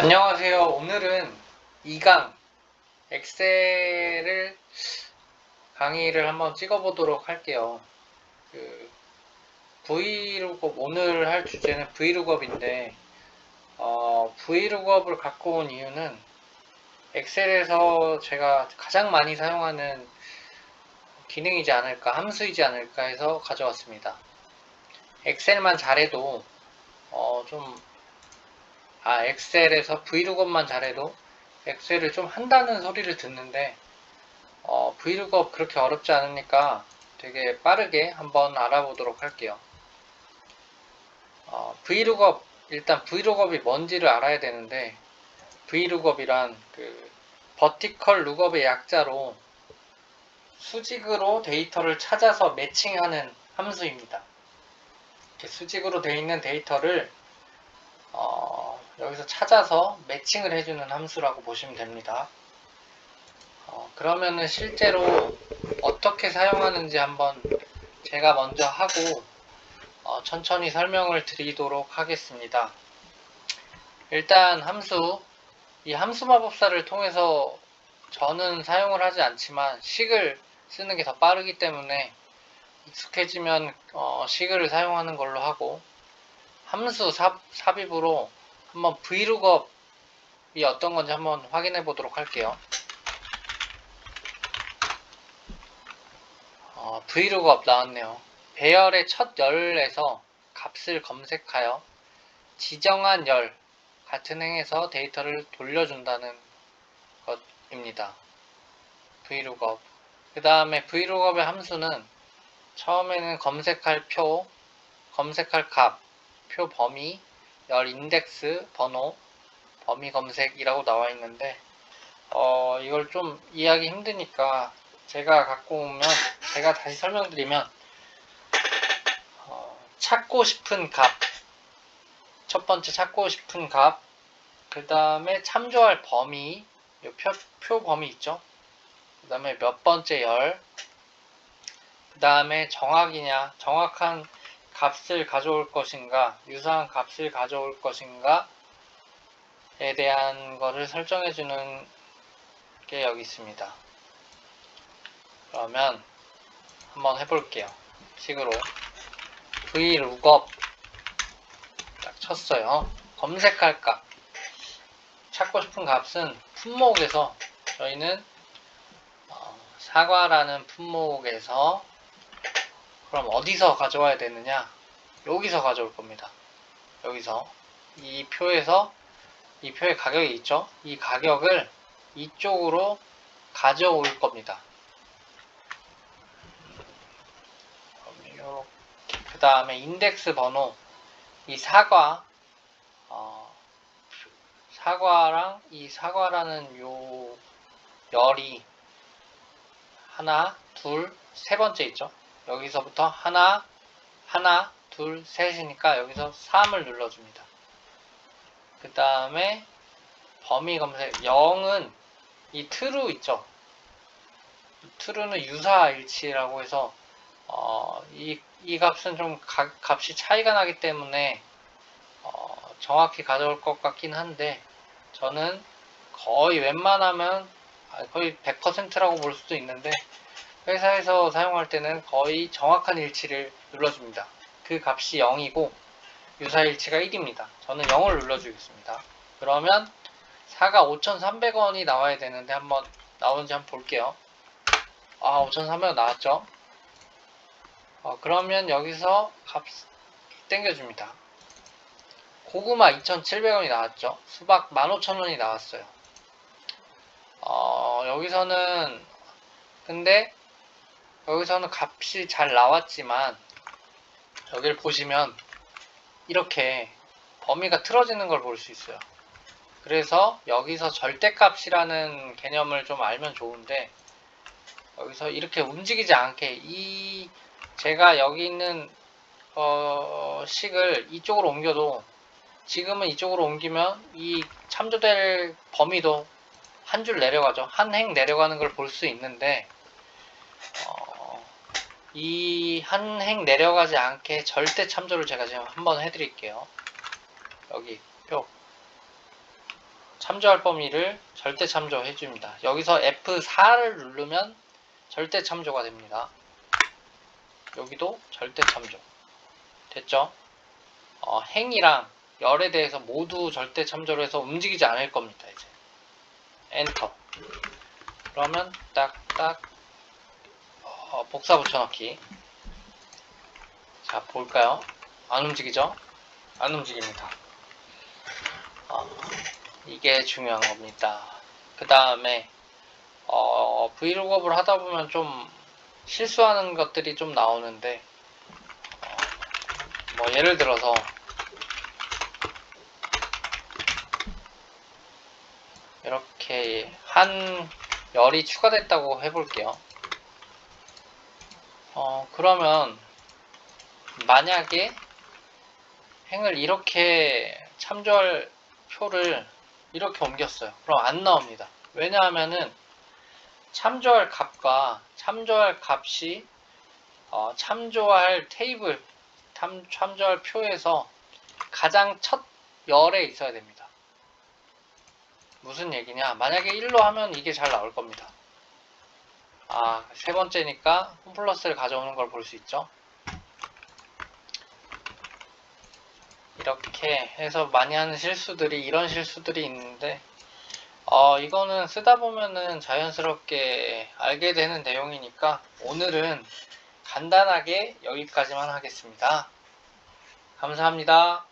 안녕하세요. 오늘은 2강 엑셀을 강의를 한번 찍어보도록 할게요. 그 V룩업 오늘 할 주제는 V룩업인데 어, V룩업을 갖고 온 이유는 엑셀에서 제가 가장 많이 사용하는 기능이지 않을까, 함수이지 않을까 해서 가져왔습니다. 엑셀만 잘해도 어, 좀 아, 엑셀에서 브이룩업만 잘해도 엑셀을 좀 한다는 소리를 듣는데 어, 브이룩업 그렇게 어렵지 않으니까 되게 빠르게 한번 알아보도록 할게요. 어, 브이룩업 일단 브이룩업이 뭔지를 알아야 되는데 브이룩업이란 그 버티컬 룩업의 약자로 수직으로 데이터를 찾아서 매칭하는 함수입니다. 수직으로 되어 있는 데이터를 어, 여기서 찾아서 매칭을 해주는 함수라고 보시면 됩니다. 어, 그러면은 실제로 어떻게 사용하는지 한번 제가 먼저 하고 어, 천천히 설명을 드리도록 하겠습니다. 일단 함수, 이 함수 마법사를 통해서 저는 사용을 하지 않지만 식을 쓰는 게 더 빠르기 때문에 익숙해지면 어, 식을 사용하는 걸로 하고 함수 삽, 삽입으로 한번 vlookup이 어떤 건지 한번 확인해 보도록 할게요. 어, vlookup 나왔네요. 배열의 첫 열에서 값을 검색하여 지정한 열 같은 행에서 데이터를 돌려준다는 것입니다. vlookup. 그 다음에 vlookup의 함수는 처음에는 검색할 표, 검색할 값, 표 범위, 열 인덱스 번호 범위 검색이라고 나와 있는데 어, 이걸 좀 이해하기 힘드니까 제가 갖고 오면 제가 다시 설명드리면 어, 찾고 싶은 값 첫 번째 찾고 싶은 값 그 다음에 참조할 범위 표, 표 범위 있죠? 그 다음에 몇 번째 열 그 다음에 정확이냐 정확한 값을 가져올 것인가, 유사한 값을 가져올 것인가에 대한 것을 설정해 주는 게 여기 있습니다. 그러면 한번 해볼게요. 식으로 vlookup 딱 쳤어요. 검색할 값 찾고 싶은 값은 품목에서 저희는 어, 사과라는 품목에서 그럼 어디서 가져와야 되느냐? 여기서 가져올 겁니다. 여기서 이 표에서 이 표의 가격이 있죠? 이 가격을 이쪽으로 가져올 겁니다. 그 다음에 인덱스 번호 이 사과 어, 사과랑 이 사과라는 요 열이 하나, 둘, 세 번째 있죠? 여기서부터 하나, 하나, 둘, 셋이니까 여기서 3을 눌러줍니다. 그 다음에 범위 검색 0은 이 true 있죠. true는 유사일치라고 해서 어, 이, 이 값은 좀 가, 값이 차이가 나기 때문에 어, 정확히 가져올 것 같긴 한데 저는 거의 웬만하면 거의 100%라고 볼 수도 있는데 회사에서 사용할 때는 거의 정확한 일치를 눌러줍니다. 그 값이 0이고 유사일치가 1입니다. 저는 0을 눌러주겠습니다. 그러면 4가 5,300원이 나와야 되는데 한번 나오는지 한번 볼게요. 아 5,300원 나왔죠? 어, 그러면 여기서 값 땡겨줍니다. 고구마 2,700원이 나왔죠? 수박 15,000원이 나왔어요. 어, 여기서는 근데 여기서는 값이 잘 나왔지만 여기를 보시면 이렇게 범위가 틀어지는 걸 볼 수 있어요. 그래서 여기서 절대값이라는 개념을 좀 알면 좋은데 여기서 이렇게 움직이지 않게 이 제가 여기 있는 어 식을 이쪽으로 옮겨도 지금은 이쪽으로 옮기면 이 참조될 범위도 한 줄 내려가죠. 한 행 내려가는 걸 볼 수 있는데 어 이 한 행 내려가지 않게 절대 참조를 제가 지금 한번 해드릴게요. 여기 표 참조할 범위를 절대 참조 해 줍니다. 여기서 F4를 누르면 절대 참조가 됩니다. 여기도 절대 참조. 됐죠? 어, 행이랑 열에 대해서 모두 절대 참조를 해서 움직이지 않을 겁니다. 이제 엔터. 그러면 딱딱 어, 복사 붙여넣기. 자 볼까요? 안 움직이죠? 안 움직입니다. 어, 이게 중요한 겁니다. 그 다음에 어, 브이로그업을 하다 보면 좀 실수하는 것들이 좀 나오는데 어, 뭐 예를 들어서 이렇게 한 열이 추가됐다고 해볼게요. 어, 그러면 만약에 행을 이렇게 참조할 표를 이렇게 옮겼어요. 그럼 안 나옵니다. 왜냐하면은 참조할 값과 참조할 값이 어, 참조할 테이블, 참, 참조할 표에서 가장 첫 열에 있어야 됩니다. 무슨 얘기냐? 만약에 1로 하면 이게 잘 나올 겁니다. 아, 세 번째니까 홈플러스를 가져오는 걸 볼 수 있죠. 이렇게 해서 많이 하는 실수들이 이런 실수들이 있는데 어 이거는 쓰다 보면은 자연스럽게 알게 되는 내용이니까 오늘은 간단하게 여기까지만 하겠습니다. 감사합니다.